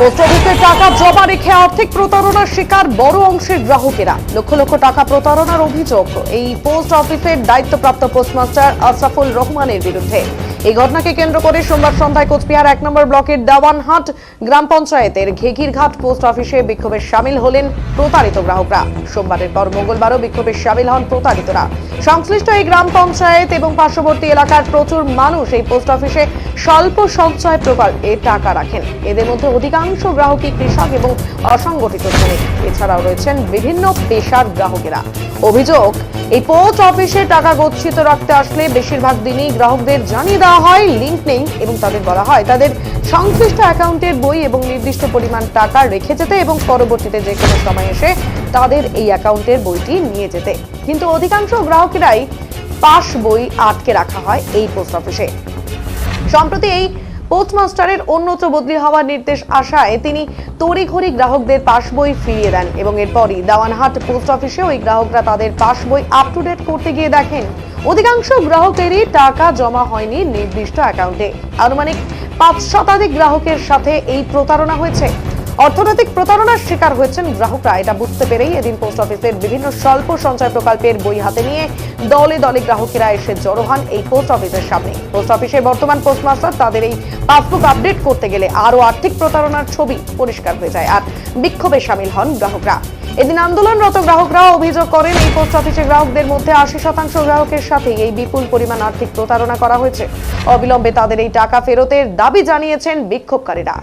Post টাকা জমা রেখে আর্থিক প্রতারণার শিকার বড় অংশের গ্রাহকেরা। লক্ষ লক্ষ টাকা প্রতারণার অভিযোগ। এই পোস্ট অফিসের দায়িত্বপ্রাপ্ত পোস্টমাস্টার আশরাফুল রহমানের বিরুদ্ধে। এই ঘটনাকে কেন্দ্র করে সোমবার সন্ধ্যায় কোচবিহার এক নম্বর ব্লকের দেওয়ানহাট গ্রাম পঞ্চায়েতের ঘেঘিরঘাট পোস্ট অফিসে বিক্ষোভে সামিল হলেন প্রতারিত গ্রাহকরা। সোমবারের পর মঙ্গলবারও বিক্ষোভে সামিল হন প্রতারিতরা। সংশ্লিষ্ট এই গ্রাম পঞ্চায়েত এবং পার্শ্ববর্তী এলাকার প্রচুর মানুষ এই পোস্ট অফিসে স্বল্প সঞ্চয় প্রকল্পে টাকা রাখেন। এদের মধ্যে অধিকাংশ গ্রাহকই কৃষক এবং অসংগঠিত শ্রমিক। এছাড়াও রয়েছেন বিভিন্ন পেশার গ্রাহকেরা। অভিযোগ, এই পোস্ট অফিসে টাকা গচ্ছিত রাখতে আসলে বেশিরভাগ দিনই গ্রাহকদের জানিয়ে দেওয়া হয় লিঙ্ক নেই এবং তাদের বলা হয়। তাদের সংশ্লিষ্ট অ্যাকাউন্টের বই এবং নির্দিষ্ট পরিমাণ টাকা রেখে যেতে এবং পরবর্তীতে যে কোনো সময় এসে তাদের এই অ্যাকাউন্টের বইটি নিয়ে যেতে। কিন্তু অধিকাংশ গ্রাহকেরাই পাস বই আটকে রাখা হয় এই পোস্ট অফিসে সম্প্রতি এই পোস্টমাস্টারের অন্যত্র বদলি হওয়ার নির্দেশ আসায় তিনি তড়িঘড়ি গ্রাহকদের পাস বই ফিরিয়ে দেন এবং এরপরই দাওয়ানহাট পোস্ট অফিসে ওই গ্রাহকরা তাদের পাস বই আপ টু ডেট করতে গিয়ে দেখেন। অধিকাংশ গ্রাহকেরই টাকা জমা হয়নি নির্দিষ্ট অ্যাকাউন্টে। আনুমানিক পাঁচ শতাধিক গ্রাহকের সাথে এই প্রতারণা হয়েছে। অর্থনৈতিক প্রতারণার শিকার হয়েছেন গ্রাহকরা। এটা বুঝতে পেরেই এদিন পোস্ট অফিসের বিভিন্ন স্বল্প সঞ্চয় প্রকল্পের বই হাতে নিয়ে দলে দলে গ্রাহকেরা এসে জড়ো হন এই পোস্ট অফিসের সামনে। পোস্ট অফিসের বর্তমান পোস্টমাস্টার তাদের এই পাসবুক আপডেট করতে গেলে আরও আর্থিক প্রতারণার ছবি পরিষ্কার হয়ে যায় আর বিক্ষোভে সামিল হন গ্রাহকরা। এদিন আন্দোলনরত গ্রাহকরা অভিযোগ করেন, এই পোস্ট অফিসে গ্রাহকদের মধ্যে আশি শতাংশ গ্রাহকের সাথে এই বিপুল পরিমাণ আর্থিক প্রতারণা করা হয়েছে। অবিলম্বে তাদের এই টাকা ফেরতের দাবি জানিয়েছেন বিক্ষোভকারীরা।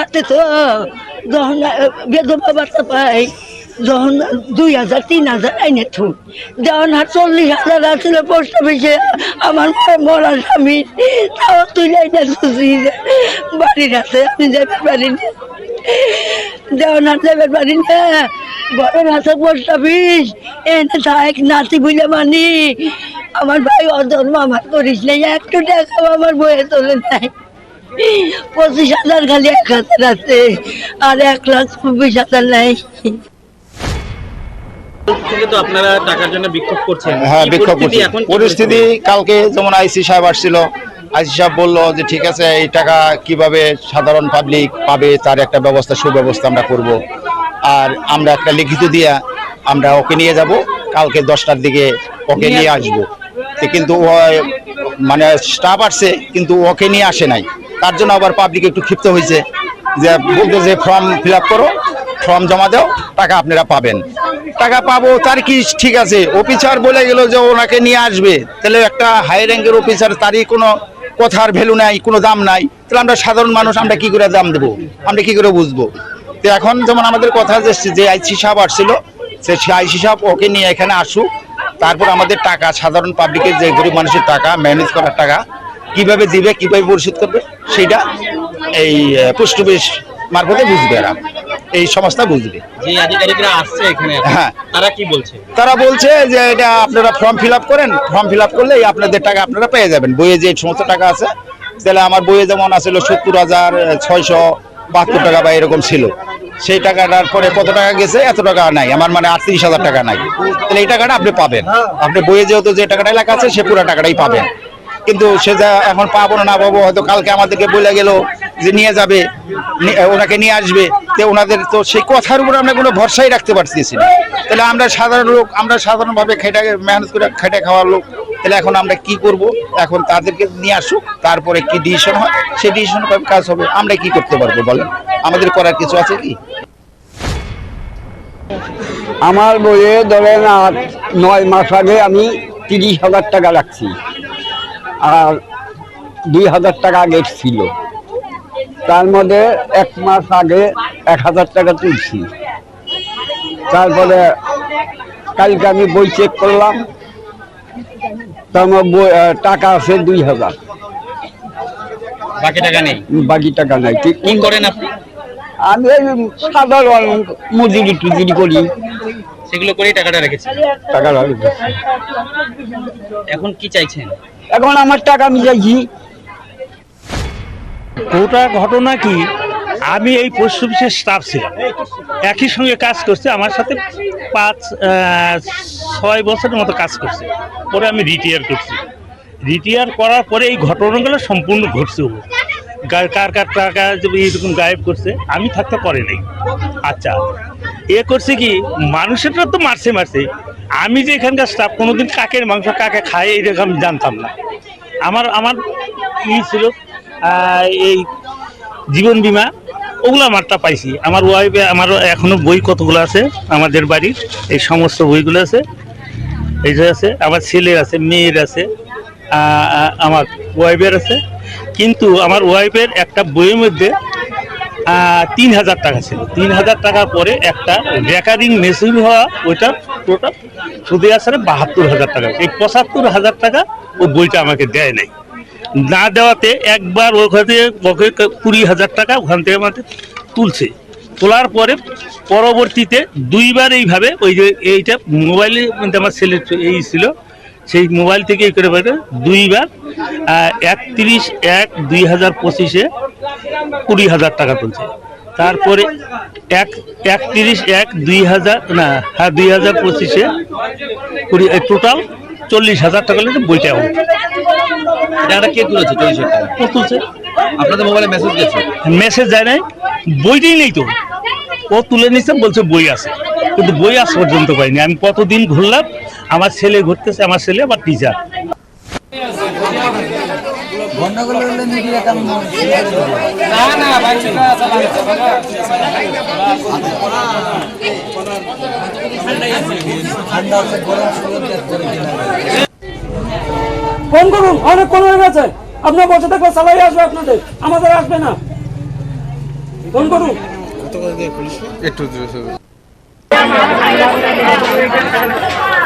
হাতে তো যখন বেদবা বাচ্চা পাই, যখন দুই হাজার, তিন হাজার আইনে থুন যখন আর চল্লিশ হাজার আসলে পোস্ট অফিসে আমার মরা স্বামী, তাও তুই আইনা খুশি। বাড়ির আছে আমি যাবে পারি না। যখন আর যাবে পারি না, ঘরের হাতে পোস্ট অফিস এনে থাক নাতি বুঝে মানি, আমার ভাই অধর্ম আমার করিস নাই, একটু টাকা আমার বইয়ে তোলে নাই পঁচিশ হাজার খালি এক হাজার আছে আর এক লাখ চব্বিশ হাজার নাই। থেকে তো আপনারা টাকার জন্য বিক্ষোভ করছেন। হ্যাঁ বিক্ষোভ পরিস্থিতি করছি। পরিস্থিতি কালকে যেমন আইসি সাহেব আসছিল আইসি সাহেব বলল যে ঠিক আছে এই টাকা কীভাবে সাধারণ পাবলিক পাবে তার একটা ব্যবস্থা সুব্যবস্থা আমরা করব। আর আমরা একটা লিখিত দিয়া আমরা ওকে নিয়ে যাব কালকে দশটার দিকে ওকে নিয়ে আসব। তো কিন্তু ও মানে স্টাফ আসছে কিন্তু ওকে নিয়ে আসে নাই। তার জন্য আবার পাবলিক একটু ক্ষিপ্ত হয়েছে যে বলতে যে ফর্ম ফিল করো ফর্ম জমা দাও, টাকা আপনারা পাবেন। টাকা পাবো, তার কি ঠিক আছে? অফিসার বলে গেল যে ওনাকে নিয়ে আসবে। তাহলে একটা হাই র্যাঙ্কের অফিসার তারই কোনো কথার ভ্যালু নাই, কোনো দাম নাই। তাহলে আমরা সাধারণ মানুষ, আমরা কি করে দাম দেবো? আমরা কি করে বুঝব? তো এখন যেমন আমাদের কথা যে যে আইসি সাহেব আসছিল, সে আইসি সাহেব ওকে নিয়ে এখানে আসুক। তারপর আমাদের টাকা, সাধারণ পাবলিকের যে গরিব মানুষের টাকা ম্যানেজ করার টাকা, কীভাবে দিবে, কীভাবে পরিশোধ করবে? সেটা এই পোস্ট অফিস মারফতে বুঝবে এরা। এই সংস্থা বুঝবে। হ্যাঁ। তারা কি বলছে? তারা বলছে যে এটা আপনারা ফর্ম ফিল আপ করেন ফর্ম ফিল আপ করলে আপনাদের টাকা আপনারা পেয়ে যাবেন। বইয়ে যে সমস্ত টাকা আছে তাহলে আমার বইয়ে যেমন আছিল সত্তর হাজার ছয়শো বাহাত্তর টাকা বা এরকম ছিল। সেই টাকাটার পরে কত টাকা গেছে এত টাকা নাই। আমার মানে আটত্রিশ হাজার টাকা নাই। তাহলে এই টাকাটা আপনি পাবেন। আপনি বইয়ে যেহেতু যে টাকাটা লেখা আছে সে পুরো টাকাটাই পাবেন। কিন্তু সে যা এখন পাবো না পাবো, হয়তো কালকে আমাদেরকে বলে গেল যে নিয়ে যাবে ওনাকে নিয়ে আসবে। তো ওনাদের তো সেই কথার উপর আমরা কোনো ভরসাই রাখতে পারতেছি না। তাহলে আমরা সাধারণ লোক, আমরা সাধারণভাবে খেটে, মেহনত করে খেটে খাওয়ার লোক, তাহলে এখন আমরা কি করব? এখন তাদেরকে নিয়ে আসুক, তারপরে কি ডিসিশন হয়? সেই ডিসিশন কাজ হবে। আমরা কি করতে পারব বলেন? আমাদের করার কিছু আছে কি? আমার বইয়ে ধরেন নয় মাস আগে আমি তিরিশ হাজার টাকা রাখছি। আর দুই হাজার টাকা আগে ছিল। তার মধ্যে এক মাস আগে এক হাজার টাকা তুলছি। তারপরে কালকে আমি বই চেক করলাম। তো আমার বই টাকা আছে দুই হাজার। বাকি টাকা নেই? বাকি টাকা নাই। কি করেন আপনি? আমি সাধারণ মজুরি টুজুরি করি। সেগুলো করেই টাকাটা রেখেছেন। টাকা এখন কি চাইছেন? এখন আমার টাকা আমি চাইছি ওটা ঘটনা কি? আমি এই পোস্ট অফিসের স্টাফ ছিলাম। একই সঙ্গে কাজ করছে, আমার সাথে পাঁচ ছয় বছরের মতো কাজ করছে। পরে আমি রিটায়ার করছি। রিটায়ার করার পরে এই ঘটনাগুলো সম্পূর্ণ ঘটছে ও। কার কার টাকা যে এইরকম গায়েব করছে, আমি থাকতে পারে নাই। আচ্ছা এ করছে কি, মানুষেরটা তো মারছে মারছে। আমি যে এখানকার স্টাফ কোনোদিন কাকের মাংস কাকে খায় এরকম আমি জানতাম না। আমার আমার ই ছিল এই জীবন বীমা, ওগুলো আমারটা পাইছি। আমার ওয়াইফে আমার এখনও বই কতগুলো আছে, আমাদের বাড়ির, এই সমস্ত বইগুলো আছে। এই যে আছে, আমার ছেলের আছে, মেয়ের আছে আমার ওয়াইফের আছে। কিন্তু আমার ওয়াইফের একটা বইয়ের মধ্যে তিন হাজার টাকা ছিল। তিন হাজার টাকা পরে একটা রেকারিং মেশিন হওয়া, ওইটা টোটাল সুদে আসলে বাহাত্তর হাজার টাকা। এই পঁচাত্তর হাজার টাকা ও বইটা আমাকে দেয় নাই। না দেওয়াতে একবার ওখান থেকে কুড়ি হাজার টাকা ওখান থেকে আমাদের তুলছে। তোলার পরে পরবর্তীতে দুইবার এইভাবে ওই যে এইটা মোবাইলে আমার ছেলে এই ছিল। সেই মোবাইল থেকে এই করে বেড়ে দুইবার একত্রিশ এক দুই হাজার পঁচিশে কুড়ি হাজার টাকা তুলছে। তারপরে এক একত্রিশ এক দুই হাজার না হ্যাঁ দুই হাজার পঁচিশে কুড়ি টোটাল চল্লিশ হাজার টাকা লেগে বইটা out। টাকাটা কে তুলেছে চল্লিশ টাকা? ও তুলছে? আপনাদের মোবাইলে মেসেজ গেছে? মেসেজ যায় নাই বইটাই নেই তো। ও তুলে নিচ্ছে বলছে বই আছে। কিন্তু বই আজ পর্যন্ত পাইনি। আমি কতদিন ঘুরলাম আমার ছেলে ঘুরতেছে আমার ছেলে আমার টিচার ফোন করুন অনেকক্ষণ হয়ে? গেছে। আপনার বসে থাকলে সবাই আসবে আপনাদের আমাদের আসবে না। ফোন করুন একটু